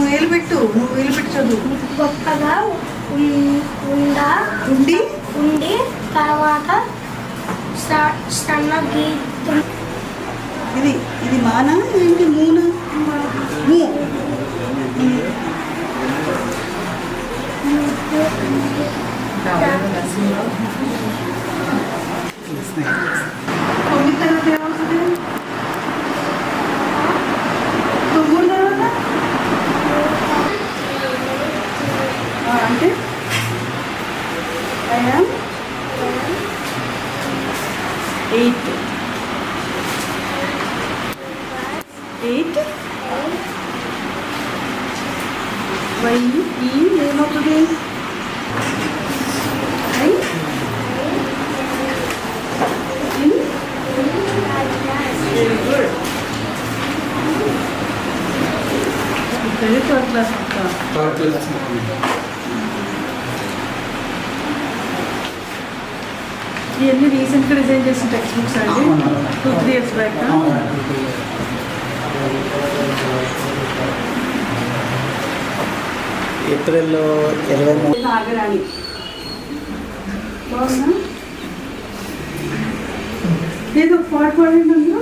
నువ్వు వేలు పెట్టు నువ్వు వేలు పెట్టి చదువు. గొప్పగా ఉండా ఉండి? ఉండి తర్వాత సన్న గీతం. ఇది ఇది మానా ఏంటి మూనా? మూ. తొమ్మిది తర్వాత 8. 8. Vai e mesmo outro bem. Aí. Very good. tá? good. Very good. ఇవన్నీ రీసెంట్గా డిజైన్ చేసిన టెక్స్ట్ బుక్స్ అండి two three years back April ఇరవై మూడు. నాగరాణి. బాగుందా? ఏదో ఒక పాట పాడండి అందులో.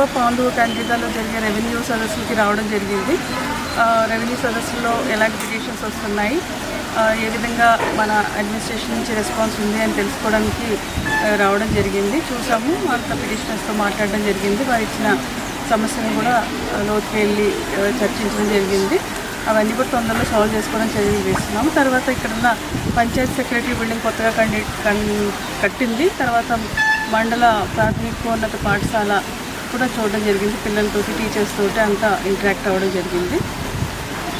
ఎక్కువ పాండు కండ్రిగాలో జరిగే రెవెన్యూ సదస్సులకి రావడం జరిగింది. రెవెన్యూ సదస్సులో ఎలాంటి పిటిషన్స్ వస్తున్నాయి? ఏ విధంగా మన అడ్మినిస్ట్రేషన్ నుంచి రెస్పాన్స్ ఉంది అని తెలుసుకోవడానికి రావడం జరిగింది. చూసాము అంత పిటిషనర్స్తో మాట్లాడడం జరిగింది. వారు ఇచ్చిన సమస్యను కూడా లోతుకి వెళ్ళి చర్చించడం జరిగింది. అవన్నీ కూడా తొందరలో సాల్వ్ చేసుకోవడం చర్యలు వేస్తున్నాము తర్వాత ఇక్కడ ఉన్న పంచాయత్ సెక్రటరీ బిల్డింగ్ కొత్తగా కండి కట్టింది. తర్వాత మండల ప్రాథమికోన్నత పాఠశాల కూడా చూడడం జరిగింది. పిల్లలతోటి టీచర్స్ తోటి అంతా ఇంటరాక్ట్ అవ్వడం జరిగింది.